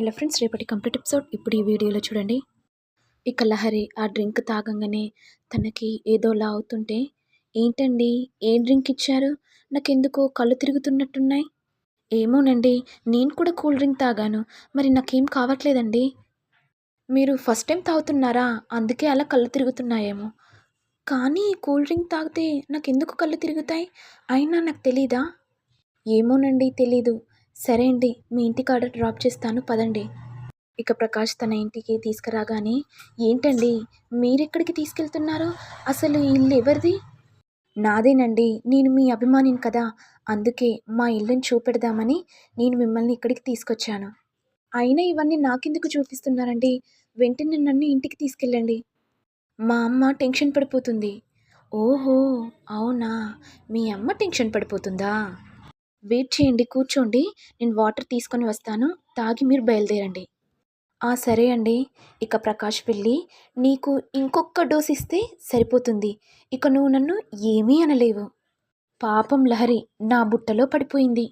Hello friends రేపటి complete episode. ఇప్పుడు ఈ వీడియోలో చూడండి. ఇక లహరి ఆ డ్రింక్ తాగంగానే తనకి ఏదోలా అవుతుంటే ఏంటండి? ఏ డ్రింక్ ఇచ్చారు? నాకెందుకో కళ్ళు తిరుగుతున్నట్టున్నాయి. ఏమోనండి నేను కూడా కూల్ డ్రింక్ తాగాను. మరి నాకేం కావట్లేదండి. మీరు ఫస్ట్ టైం తాగుతున్నారా? అందుకే అలా కళ్ళు తిరుగుతున్నాయేమో. కానీ కూల్ డ్రింక్ తాగితే నాకు ఎందుకు కళ్ళు తిరుగుతాయి? అయినా నాకు తెలీదా? ఏమోనండి తెలీదు. సరే అండి మీ ఇంటికాడ డ్రాప్ చేస్తాను పదండి. ఇక ప్రకాష్ తన ఇంటికి తీసుకురాగానే ఏంటండి మీరెక్కడికి తీసుకెళ్తున్నారు? అసలు ఇల్లు ఎవరిది? నాదేనండి నేను మీ అభిమానిని కదా అందుకే మా ఇల్లుని చూపెడదామని నేను మిమ్మల్ని ఇక్కడికి తీసుకొచ్చాను. అయినా ఇవన్నీ నాకెందుకు చూపిస్తున్నారండి? వెంటనే నన్ను ఇంటికి తీసుకెళ్ళండి. మా అమ్మ టెన్షన్ పడిపోతుంది. ఓహో అవునా? మీ అమ్మ టెన్షన్ పడిపోతుందా? వెయిట్ చేయండి కూర్చోండి. నేను వాటర్ తీసుకొని వస్తాను. తాగి మీరు బయలుదేరండి. ఆ సరే అండి. ఇక ప్రకాష్ వెళ్ళి నీకు ఇంకొక డోస్ ఇస్తే సరిపోతుంది. ఇక నువ్వు నన్ను ఏమీ అనలేవు. పాపం లహరి నా బుట్టలో పడిపోయింది.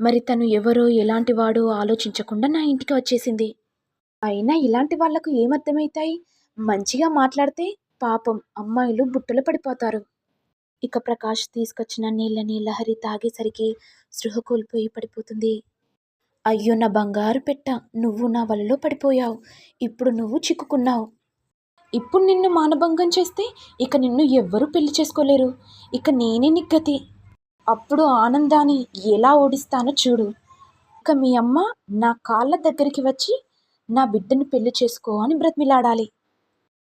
మరి తను ఎవరో ఎలాంటి వాడో ఆలోచించకుండా నా ఇంటికి వచ్చేసింది. అయినా ఇలాంటి వాళ్ళకు ఏమర్థమవుతాయి మంచిగా మాట్లాడితే పాపం అమ్మాయిలు బుట్టలో పడిపోతారు. ఇక ప్రకాష్ తీసుకొచ్చిన నీళ్ళని లహరి తాగేసరికి సృహ కోల్పోయి పడిపోతుంది. అయ్యో నా బంగారు పెట్ట నువ్వు నా వలలో పడిపోయావు. ఇప్పుడు నువ్వు చిక్కుకున్నావు. ఇప్పుడు నిన్ను మానభంగం చేస్తే ఇక నిన్ను ఎవ్వరూ పెళ్ళి చేసుకోలేరు. ఇక నేనే నిగ్గతి అప్పుడు ఆనందాన్ని ఎలా ఓడిస్తానో చూడు. ఇక మీ అమ్మ నా కాళ్ళ దగ్గరికి వచ్చి నా బిడ్డను పెళ్ళి చేసుకో అని బ్రతిమిలాడాలి.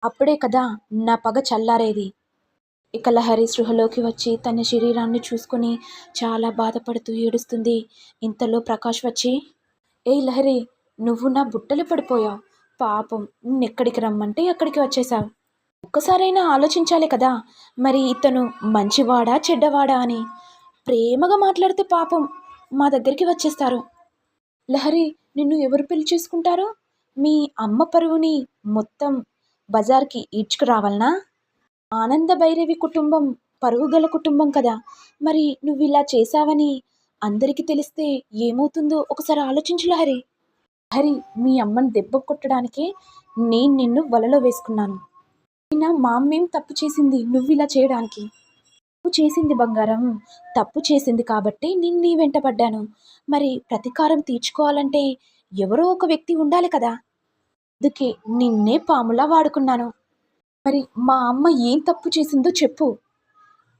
అప్పుడే కదా నా పగ చల్లారేది. ఇక లహరి సృహలోకి వచ్చి తన శరీరాన్ని చూసుకొని చాలా బాధపడుతూ ఏడుస్తుంది. ఇంతలో ప్రకాష్ వచ్చి ఏ లహరి నువ్వు నా బుట్టలు పడిపోయావు. పాపం ఎక్కడికి రమ్మంటే అక్కడికి వచ్చేసావు ఒక్కసారైనా ఆలోచించాలి కదా మరి ఇతను మంచివాడా చెడ్డవాడా అని. ప్రేమగా మాట్లాడితే పాపం మా దగ్గరికి వచ్చేస్తారు. లహరి నిన్ను ఎవరు పెళ్ళి చేసుకుంటారు? మీ అమ్మ పరువుని మొత్తం బజార్కి ఈడ్చుకురావాలనా? ఆనంద భైరవి కుటుంబం పరుగుగల కుటుంబం కదా. మరి నువ్వు ఇలా చేశావని అందరికీ తెలిస్తే ఏమవుతుందో ఒకసారి ఆలోచించు లహరి హరి మీ అమ్మని దెబ్బ కొట్టడానికే నేను నిన్ను వలలో వేసుకున్నాను. అయినా మా అమ్మేం తప్పు చేసింది నువ్వు ఇలా చేయడానికి? తప్పు చేసింది బంగారం తప్పు చేసింది కాబట్టి నేను నీ వెంట పడ్డాను. మరి ప్రతీకారం తీర్చుకోవాలంటే ఎవరో ఒక వ్యక్తి ఉండాలి కదా. అందుకే నిన్నే పాములా వాడుకున్నాను. మరి మా అమ్మ ఏం తప్పు చేసిందో చెప్పు.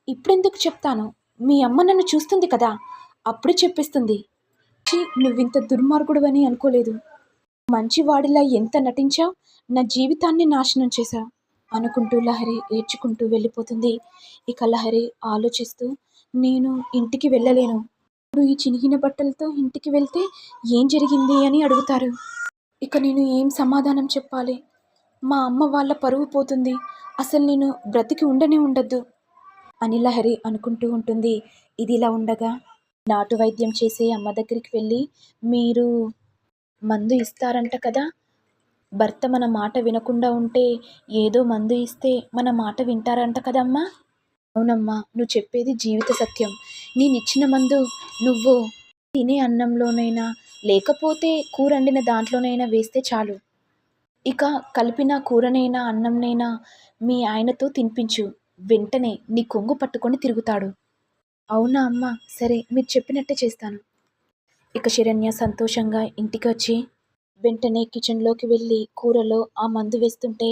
ఇప్పుడెందుకు చెప్తాను? మీ అమ్మ నన్ను చూస్తుంది కదా అప్పుడు చెప్పిస్తుంది. నువ్వింత దుర్మార్గుడు అని అనుకోలేదు. మంచివాడిలా ఎంత నటించావు నా జీవితాన్ని నాశనం చేశావు అనుకుంటూ లహరి ఏడ్చుకుంటూ వెళ్ళిపోతుంది. ఇక లహరి ఆలోచిస్తూ నేను ఇంటికి వెళ్ళలేను. ఇప్పుడు ఈ చినిగిన బట్టలతో ఇంటికి వెళ్తే ఏం జరిగింది అని అడుగుతారు. ఇక నేను ఏం సమాధానం చెప్పాలి? మా అమ్మ వాళ్ళ పరువు పోతుంది. అసలు నేను బ్రతికి ఉండనే ఉండద్దు. అని లహరి అనుకుంటూ ఉంటుంది ఇది ఇలా ఉండగా నాటు వైద్యం చేసే అమ్మ దగ్గరికి వెళ్ళి మీరు మందు ఇస్తారంట కదా. భర్త మన మాట వినకుండా ఉంటే ఏదో మందు ఇస్తే మన మాట వింటారంట కదమ్మా. అవునమ్మా నువ్వు చెప్పేది జీవిత సత్యం. నేను ఇచ్చిన మందు నువ్వు తినే అన్నంలోనైనా లేకపోతే కూరండిన దాంట్లోనైనా వేస్తే చాలు. ఇక కలిపిన కూరనైనా అన్నంనైనా మీ ఆయనతో తినిపించు. వెంటనే నీ కొంగు పట్టుకొని తిరుగుతాడు. అవునా అమ్మ సరే మీరు చెప్పినట్టే చేస్తాను. ఇక శరణ్య సంతోషంగా ఇంటికి వచ్చి వెంటనే కిచెన్లోకి వెళ్ళి కూరలో ఆ మందు వేస్తుంటే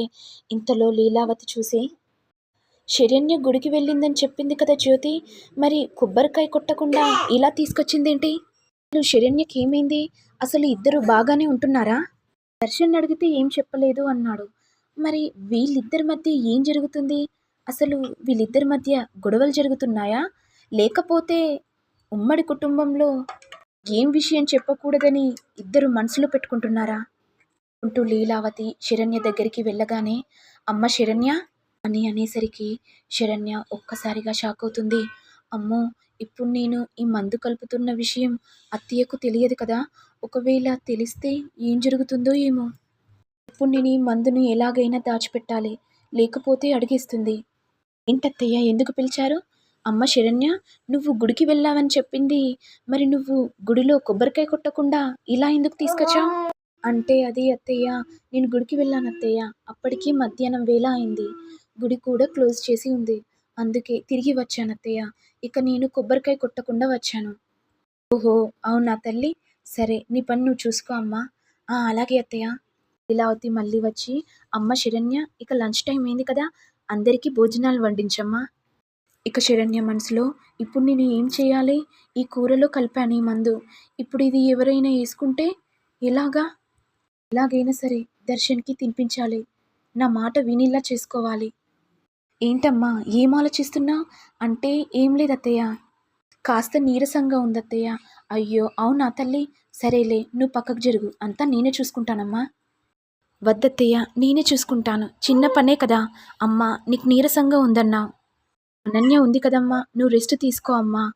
ఇంతలో లీలావతి చూసి శరణ్య గుడికి వెళ్ళిందని చెప్పింది కదా జ్యోతి మరి కొబ్బరికాయ కొట్టకుండా ఇలా తీసుకొచ్చిందేంటి? అసలు శరణ్యకి ఏమైంది? అసలు ఇద్దరు బాగానే ఉంటున్నారా? దర్శన్ అడిగితే ఏం చెప్పలేదు అన్నాడు. మరి వీళ్ళిద్దరి మధ్య ఏం జరుగుతుంది? అసలు వీళ్ళిద్దరి మధ్య గొడవలు జరుగుతున్నాయా? లేకపోతే ఉమ్మడి కుటుంబంలో ఏం విషయం చెప్పకూడదని ఇద్దరు మనసులో పెట్టుకుంటున్నారా? అంటూ లీలావతి శరణ్య దగ్గరికి వెళ్ళగానే అమ్మ శరణ్య అని అనేసరికి శరణ్య ఒక్కసారిగా షాక్ అవుతుంది. అమ్మో ఇప్పుడు నేను ఈ మందు కలుపుతున్న విషయం అత్తయ్యకు తెలియదు కదా? ఒకవేళ తెలిస్తే ఏం జరుగుతుందో ఏమో. ఇప్పుడు నేను ఈ మందును ఎలాగైనా దాచిపెట్టాలి. లేకపోతే అడిగేస్తుంది. ఏంటత్తయ్య ఎందుకు పిలిచారు? అమ్మ శరణ్య నువ్వు గుడికి వెళ్ళావని చెప్పింది. మరి నువ్వు గుడిలో కొబ్బరికాయ కొట్టకుండా ఇలా ఎందుకు తీసుకొచ్చావు? అంటే అది అత్తయ్య నేను గుడికి వెళ్ళాను అత్తయ్య అప్పటికి మధ్యాహ్నం వేళ అయింది. గుడి కూడా క్లోజ్ చేసి ఉంది. అందుకే తిరిగి వచ్చాను అత్తయ్య. ఇక నేను కొబ్బరికాయ కొట్టకుండా వచ్చాను. ఓహో అవునా తల్లి? సరే నీ పని నువ్వు చూసుకో అమ్మా. అలాగే అత్తయ్య. లీలావతి మళ్ళీ వచ్చి అమ్మ శరణ్య ఇక లంచ్ టైం అయింది కదా అందరికీ భోజనాలు వండించమ్మా. ఇక శరణ్య మనసులో ఇప్పుడు నేను ఏం చేయాలి? ఈ కూరలో కలిపాను ఈ మందు. ఇప్పుడు ఇది ఎవరైనా వేసుకుంటే ఎలాగా? ఎలాగైనా సరే దర్శన్కి తినిపించాలి. నా మాట వినిలా చేసుకోవాలి. ఏంటమ్మా? ఏం ఆలోచిస్తున్నా? అంటే ఏం లేదు అత్తయ్య కాస్త నీరసంగా ఉంది అత్తయ్య అయ్యో అవునా తల్లి? సరేలే నువ్వు పక్కకు జరుగు. అంతా నేనే చూసుకుంటానమ్మా. వద్దత్తయ్య నేనే చూసుకుంటాను. చిన్న పనే కదా. అమ్మా నీకు నీరసంగా ఉందన్నా. అనన్య ఉంది కదమ్మా. నువ్వు రెస్ట్ తీసుకో అమ్మా.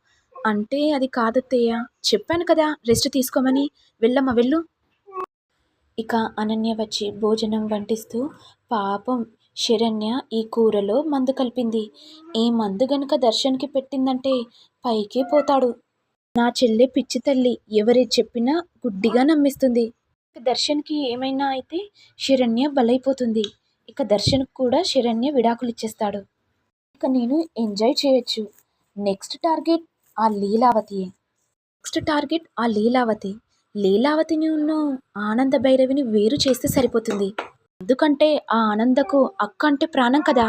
అంటే అది కాదత్తయ్య. చెప్పాను కదా రెస్ట్ తీసుకోమని. వెళ్ళమ్మా వెళ్ళు. ఇక అనన్య వచ్చి భోజనం వంటిస్తూ పాపం శరణ్య ఈ కూరలో మందు కలిపింది. ఈ మందు గనుక దర్శన్కి పెట్టిందంటే పైకే పోతాడు. నా చెల్లె పిచ్చి తల్లి ఎవరే చెప్పినా గుడ్డిగా నమ్మిస్తుంది. ఇక దర్శన్కి ఏమైనా అయితే శరణ్య బలైపోతుంది. ఇక దర్శన్కి కూడా శరణ్య విడాకులు ఇచ్చేస్తాడు ఇక నేను ఎంజాయ్ చేయొచ్చు. నెక్స్ట్ టార్గెట్ ఆ లీలావతియే. నెక్స్ట్ టార్గెట్ ఆ లీలావతి. లీలావతిని ఉన్న ఆనంద భైరవిని వేరు చేస్తే సరిపోతుంది. ఎందుకంటే ఆ ఆనందకు అక్క అంటే ప్రాణం కదా.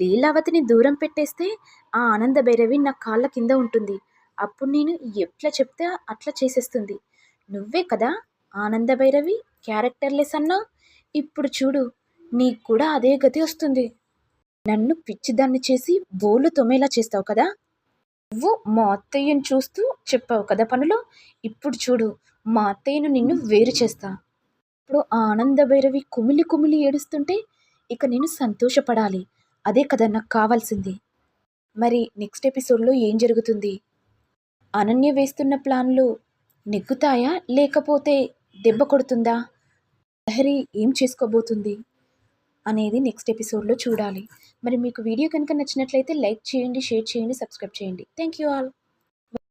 లీలావతిని దూరం పెట్టేస్తే ఆ ఆనంద భైరవి నా కాళ్ళ కింద ఉంటుంది. అప్పుడు నేను ఎట్లా చెప్తే అట్లా చేసేస్తుంది. నువ్వే కదా ఆనంద భైరవి క్యారెక్టర్లెస్ అన్నా? ఇప్పుడు చూడు నీకు కూడా అదే గతి వస్తుంది. నన్ను పిచ్చిదాన్ని చేసి బోలు తొమేలా చేస్తావు కదా? నువ్వు మా అత్తయ్యను చూస్తూ చెప్పావు కదా పనులు? ఇప్పుడు చూడు మా అత్తయ్యను నిన్ను వేరు చేస్తా. ఇప్పుడు ఆ ఆనంద భైరవి కుమిలి కుమిలి ఏడుస్తుంటే ఇక నేను సంతోషపడాలి. అదే కదా నాకు కావాల్సింది. మరి నెక్స్ట్ ఎపిసోడ్లో ఏం జరుగుతుంది? అనన్య వేస్తున్న ప్లాన్లు నెగ్గుతాయా? లేకపోతే దెబ్బ కొడుతుందా? లహరి ఏం చేసుకోబోతుంది? అనేది నెక్స్ట్ ఎపిసోడ్లో చూడాలి. మరి మీకు వీడియో కనుక నచ్చినట్లయితే లైక్ చేయండి షేర్ చేయండి సబ్స్క్రైబ్ చేయండి. Thank you all.